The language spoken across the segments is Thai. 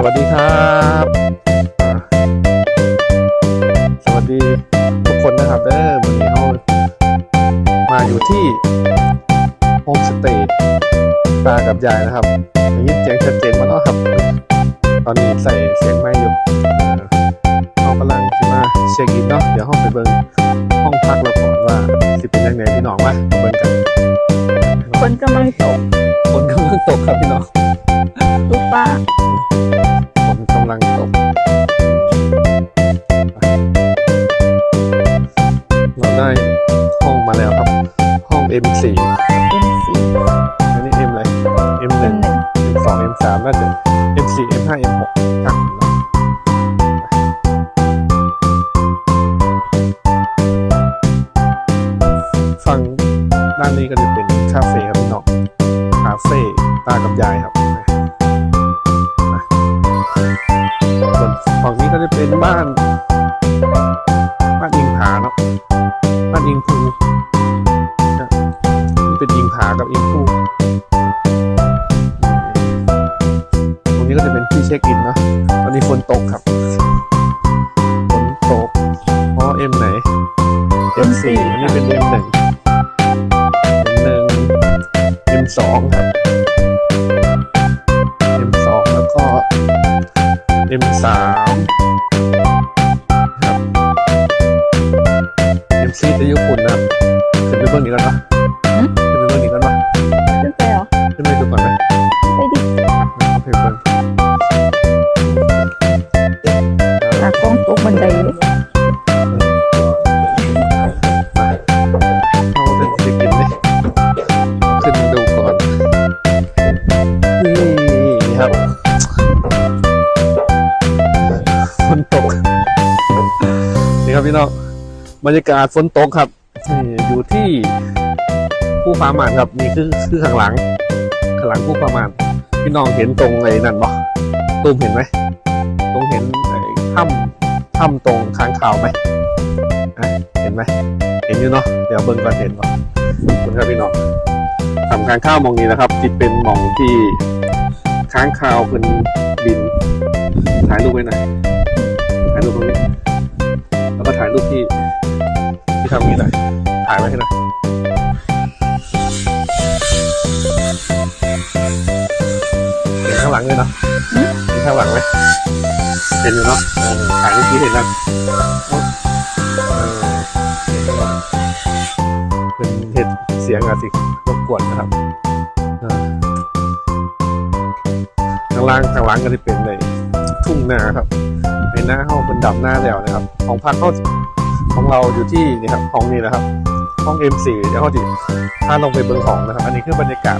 สวัสดีครับอ่าสวัสดีทุกคนนะครับเด้อวันนี้เรามาอยู่ที่โฮมสเตย์ตากับยายนะครับอย่างนี้เสียงชัดเจนมากเนาะครับ ตอนนี้ใส่เสียงไม่อยู่อ่าเรากำลังจะมาเช็คอินเนาะเดี๋ยวห้องไปเบิ่งห้องพักเราก่อนว่าสิเป็นยังไงพี่น้องวะมาเบิ่งกันคนกำลังตกฝนกำลังตกครับพี่น้องลูกป้าฝนกำลังตกเราได้ห้องมาแล้วครับ ห้อง M4 เอ็มซีอันนี้ M อะไร M1 เป็นหนึ่ง M2 M3 น่าจะ M4 M5 M6 ครับฝั่งด้านนี้ก็จะเป็นคาเฟ่ครับพี่น้องคาเฟ่ตากับยายครับ ฝั่งนี้ก็จะเป็นบ้าน บ้านอิงผาเนาะบ้านอิงภูนะนี่เป็นอิงผากับอิงภูตรงนี้ก็จะเป็นที่เช็คอินเนาะตอนนี้ฝนตกครับฝนตกเพราะเอ็มไหน M4 อันนี้เป็น M1 M1 M2 ครับ M2 แล้วก็ M3 M4 จะญี่ปุ่นนะครับขึ้นไปเบื้องนี้กันปะขึ้นไปเบื้องนี้กันปะขึ้นไปเหรอขึ้นไปดูก่อนไหมไปดิเอาไปเบื้องตากล้องตกบันไดเลยมาเอาเดินจะกินเลยขึ้นมาดูก่อนนี่ครับฝนตกนี่ครับพี่น้อง บรรยากาศฝนตกครับอยู่ที่ผู้ฟาหมานครับนี่คือคือข้างหลังข้างหลังผู้ฟาหมานพี่น้องเห็นตรงไอ้นั่นบ่ตูมเห็นไหมตรงเห็นไอ้ถ้ำถ้ำตรงค้างคาวไหมเห็นไหมเห็นอยู่เนาะเดี๋ยวเบิ่งก่อนเห็นบ่ขอบคุณครับพี่น้องทำค้างคาวมองนี้นะครับที่เป็นมองที่ค้างคาวเป็นบินถ่ายรูปไว้หน่อยถ่ายรูปตรงนี้แล้วก็ถ่ายรูปที่ ทำนี้หน่อยถ่ายไว้ให้หน่อยเห็นข้างหลังเลยเนาะเห็นข้างหลังไหมเห็นอยู่เนาะถ่ายรูปที่เห็นแล้วเป็นเห็ดเสียงอะสิรบกวนนะครับข้างล่างข้างหล่างก็จะเป็นในทุ่งนาครับในหน้าห้องเป็นดำหน้าแล้วนะครับ ของพักเขา ของเราอยู่ที่นี่ครับห้องนี้นะครับ ห้อง M4 เดี๋ยวเขาจิถ้าลงไปเบื้องของนะครับ อันนี้คือบรรยากาศ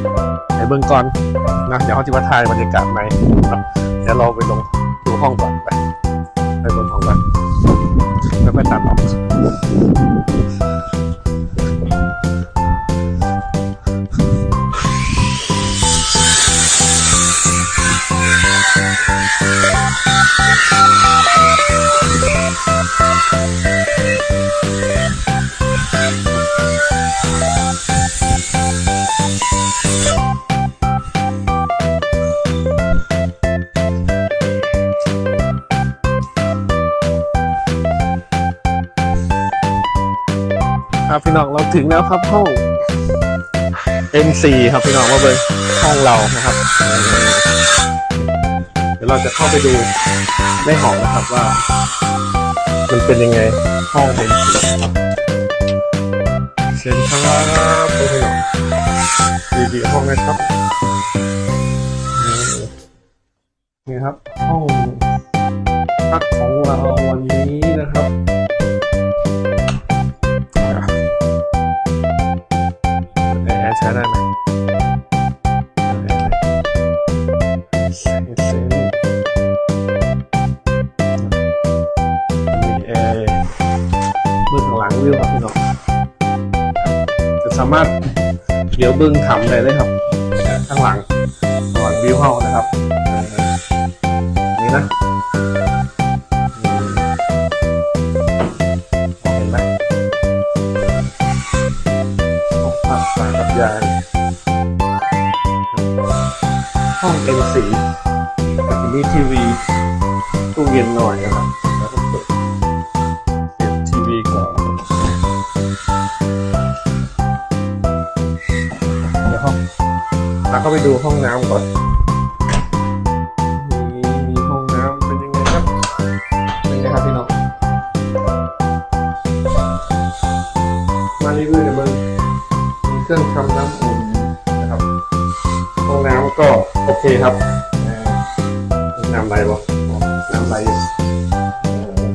ในเบื้องก่อนนะเดี๋ยวเขาจิมาถ่ายบรรยากาศไหมครับเดี๋ยวเราไปลงดูห้องก่อนไปไปเบื้องของก่อนแล้วไปตัดออก ครับพี่น้องเราถึงแล้วครับห้อง M4 ครับพี่น้องมาเบิ้งห้องเรานะครับ เดี๋ยวเราจะเข้าไปดูในห้องนะครับว่า มันเป็นยังไงห้อง M4 ครับเชิญครับพี่น้องดีๆห้องนะครับนี่ครับห้องพักของเราวันนี้นะครับ วิวครับพี่น้องจะสามารถเดี๋ยวเบื้งถำได้เลยครับข้างหลังข้างหลังวิวเฮานะครับนี่นะอืมมองเห็นไหมห้องพักตากับยายห้อง M4 กับมีทีวีตู้เย็นหน่อยนะครับ เราก็ไปดูห้องน้ำก่อนมีมีห้องน้ำเป็นยังไงครับเป็นไงครับพี่น้องมารีวิวกันเบิ้งมีเครื่องทำน้ำอุ่นนะครับ ห้องน้ำก็โอเคครับน้ำไหลบ่น้ำไหลอยู่เอ่อ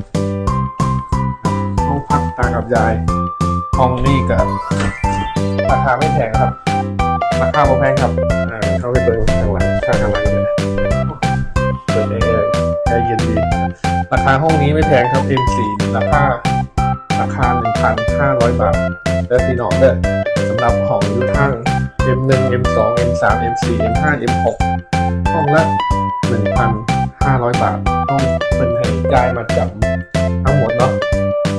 ห้องพักตากับยาย ห้องนี้ก็ราคาไม่แพงครับ ราคาไม่แพงครับเอ่อเข้าไปเบิ่งข้างหลังข้างทางหลังเลยเปิดแอร์แอร์เย็นดีราคาห้องนี้ไม่แพงครับ M4 ราคาราคา 1,500 บาท และพี่นองเด้อสำหรับของยูทาง M1 M2 M3 M4 M5 M6 ห้องละ 1,500 บาท ต้องเป็นให้จ่ายมาจำทั้งหมดเนาะ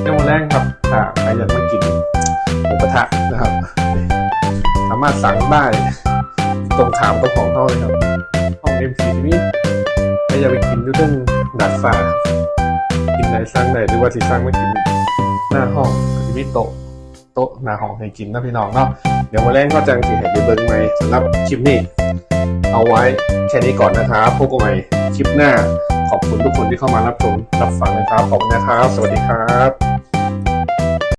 เรื่องวันแรกครับถ้าใครอยากมากินหมูกระทะนะครับามารถสั่งได้ ตรงถามกับของเขาเลยครับ ห้อง M4 นี่ถ้าอยากไปกินดูเรื่องดาดฟ้ากินไหนสร้างไหนหรือว่าที่สร้างไม่กินหน้าห้องที่มีโต๊ะโต๊ะหน้าห้องให้กินนะพี่น้องเนาะเดี๋ยววันแรกก็จังสิเห็นไปเบิ้งไหมสำหรับคลิปนี้ เอาไว้แค่นี้ก่อนนะครับพบกันใหม่คลิปหน้าขอบคุณทุกคนที่เข้ามารับชมรับฟังนะครับขอบคุณนะครับ สวัสดีครับ